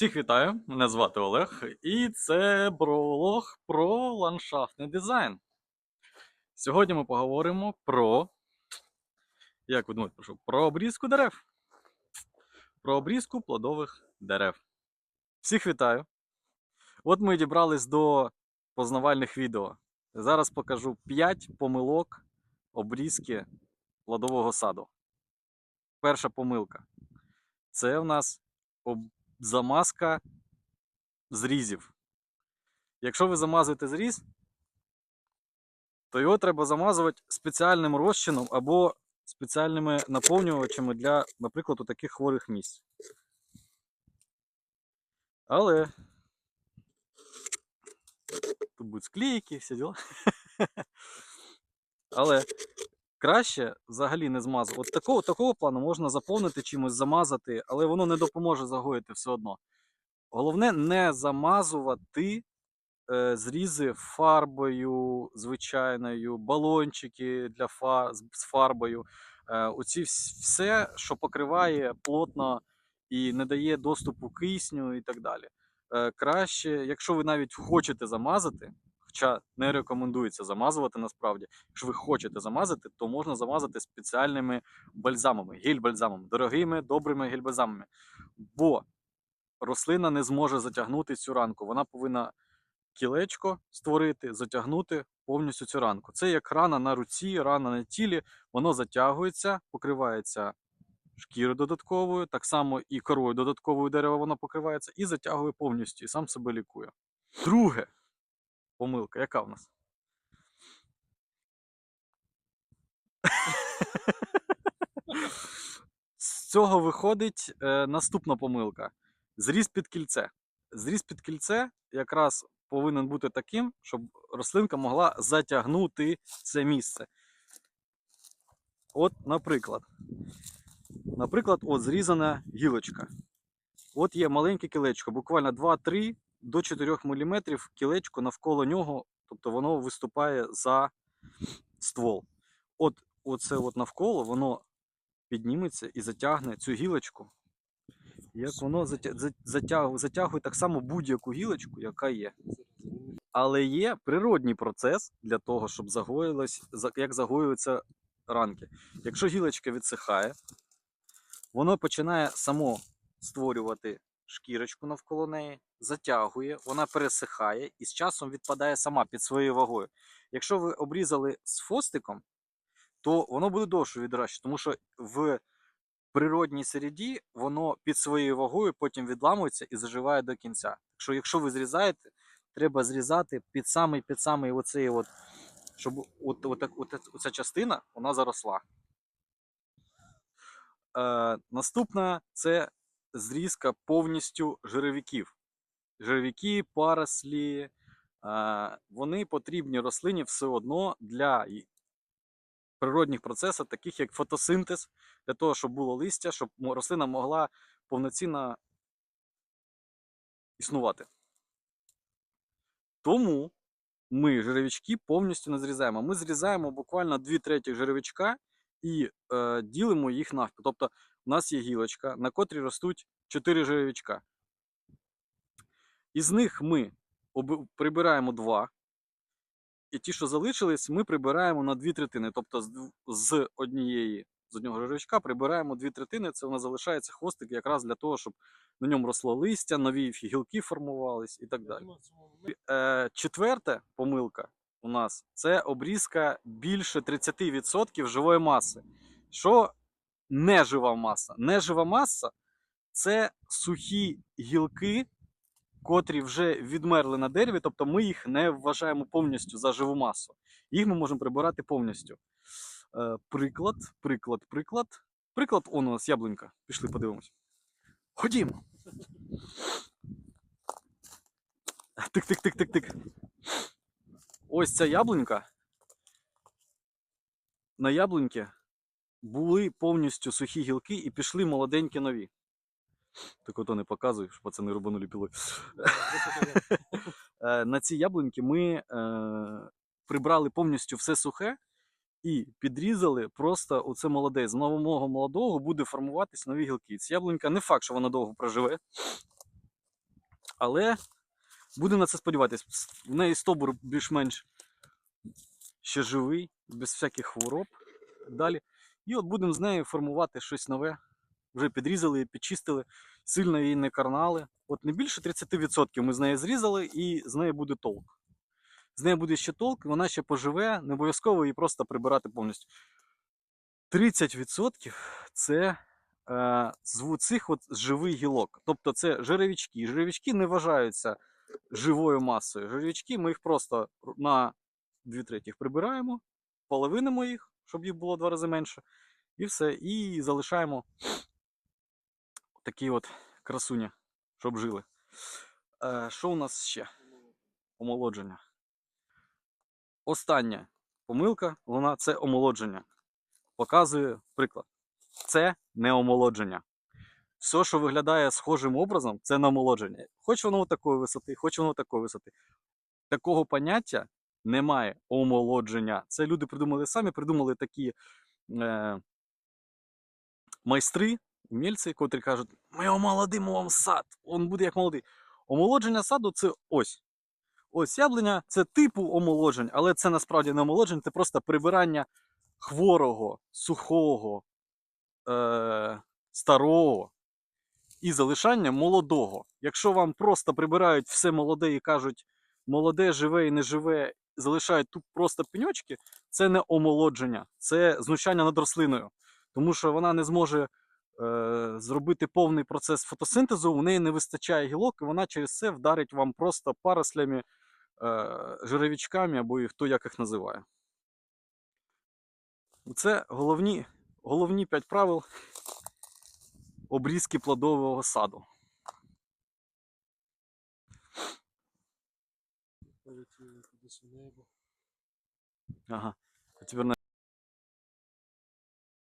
Всіх вітаю, мене звати Олег, і це пролог про ландшафтний дизайн. Сьогодні ми поговоримо про. Як ви думаєте, про? Про обрізку дерев. Про обрізку плодових дерев. Всіх вітаю. От ми дібрались до познавальних відео. Зараз покажу 5 помилок обрізки плодового саду. Перша помилка. Це в нас замазка зрізів. Якщо ви замазуєте зріз, то його треба замазувати спеціальним розчином або спеціальними наповнювачами для, наприклад, у таких хворих місць. Але тут будуть склейки, всі діла. Але краще взагалі не змазувати. От такого, такого плану можна заповнити чимось, замазати, але воно не допоможе загоїти все одно. Головне не замазувати е, зрізи фарбою звичайною, балончики для фар, з фарбою. Е, оці все, що покриває плотно і не дає доступу кисню і так далі. Е, краще, якщо ви навіть хочете замазати, хоча не рекомендується замазувати насправді, якщо ви хочете замазати, то можна замазати спеціальними бальзамами, гель-бальзамами, дорогими, добрими гель-бальзамами. Бо рослина не зможе затягнути цю ранку. Вона повинна кілечко створити, затягнути повністю цю ранку. Це як рана на руці, рана на тілі, воно затягується, покривається шкірою додатковою, так само і корою додатковою дерева воно покривається і затягує повністю, і сам себе лікує. Друге помилка, яка в нас? З цього виходить е, наступна помилка. Зріз під кільце. Зріз під кільце якраз повинен бути таким, щоб рослинка могла затягнути це місце. От, наприклад. Наприклад, от зрізана гілочка. От є маленьке кілечко, буквально 2-3 до 4 мм кілечко навколо нього, тобто воно виступає за ствол. От оце от навколо воно підніметься і затягне цю гілочку. Як воно затя- затягує, затягує так само будь-яку гілочку, яка є. Але є природній процес для того, щоб загоїлось, як загоюються ранки. Якщо гілочка відсихає, воно починає само створювати шкірочку навколо неї, затягує, вона пересихає і з часом відпадає сама під своєю вагою. Якщо ви обрізали з фостиком, то воно буде довше відрощувати, тому що в природній середі воно під своєю вагою потім відламується і заживає до кінця. Так що, якщо ви зрізаєте, треба зрізати під самий під самий оцей от, щоб от, от, от, от, оця частина вона заросла. Е, наступна це зрізка повністю жировиків. Жировики, парослі, е, вони потрібні рослині все одно для природних процесів, таких як фотосинтез, для того, щоб було листя, щоб рослина могла повноцінно існувати. Тому ми жировички повністю не зрізаємо. Ми зрізаємо буквально 2 треті жировичка і е, ділимо їх навпіл. Тобто, у нас є гілочка, на котрій ростуть 4 жировичка. Із них ми прибираємо 2. І ті, що залишились, ми прибираємо на 2 третини. Тобто з, однієї з одного жировичка прибираємо 2 третини. Це у нас залишається хвостик якраз для того, щоб на ньому росло листя, нові гілки формувались і так далі. Е, четверта помилка у нас це обрізка більше 30% живої маси. Що не жива маса? Нежива маса це сухі гілки, котрі вже відмерли на дереві, тобто ми їх не вважаємо повністю за живу масу. Їх ми можемо прибирати повністю. Е, приклад, приклад, приклад. Приклад, он у нас яблунька. Пішли подивимось. Ходімо. Тик-тик-тик-тик-тик. Ось ця яблунька. На яблуньки були повністю сухі гілки і пішли молоденькі нові. Так ото не показую, щоб пацани рубанули пілою. Е, На ці яблуньки ми е, прибрали повністю все сухе і підрізали просто оце молоде. З нового молодого буде формуватись нові гілки. Ця яблунька не факт, що вона довго проживе. Але будемо на це сподіватись. В неї стовбур більш-менш ще живий, без всяких хвороб. Далі. І от будемо з нею формувати щось нове. Вже підрізали, підчистили, сильно її не карнали. От не більше 30% ми з неї зрізали, і з неї буде толк. З неї буде ще толк, вона ще поживе, не обов'язково її просто прибирати повністю. 30% це е, з цих от живих гілок. Тобто це жировички. Жировички не вважаються живою масою. Жировички ми їх просто на 2 третіх прибираємо, половинимо їх, щоб їх було два рази менше. І все. І залишаємо такі от красуні, щоб жили. Е, що у нас ще? Омолодження. Остання помилка, вона це омолодження. Показує приклад. Це не омолодження. Все, що виглядає схожим образом, це не омолодження. Хоч воно такої висоти, хоч воно такої висоти. Такого поняття немає омолодження. Це люди придумали самі, придумали такі е, майстри, умільці, котрі кажуть, ми омолодимо вам сад, він буде як молодий. Омолодження саду це ось. Ось яблуня це типу омолоджень, але це насправді не омолодження, це просто прибирання хворого, сухого, е, старого і залишання молодого. Якщо вам просто прибирають все молоде і кажуть, молоде живе і не живе, залишають тут просто пеньочки, це не омолодження, це знущання над рослиною. Тому що вона не зможе е, зробити повний процес фотосинтезу, у неї не вистачає гілок, і вона через це вдарить вам просто парослями, е, жировичками або і хто як їх називає. Це головні, головні 5 правил обрізки плодового саду. Полетіли кудись у небо. Ага. А тепер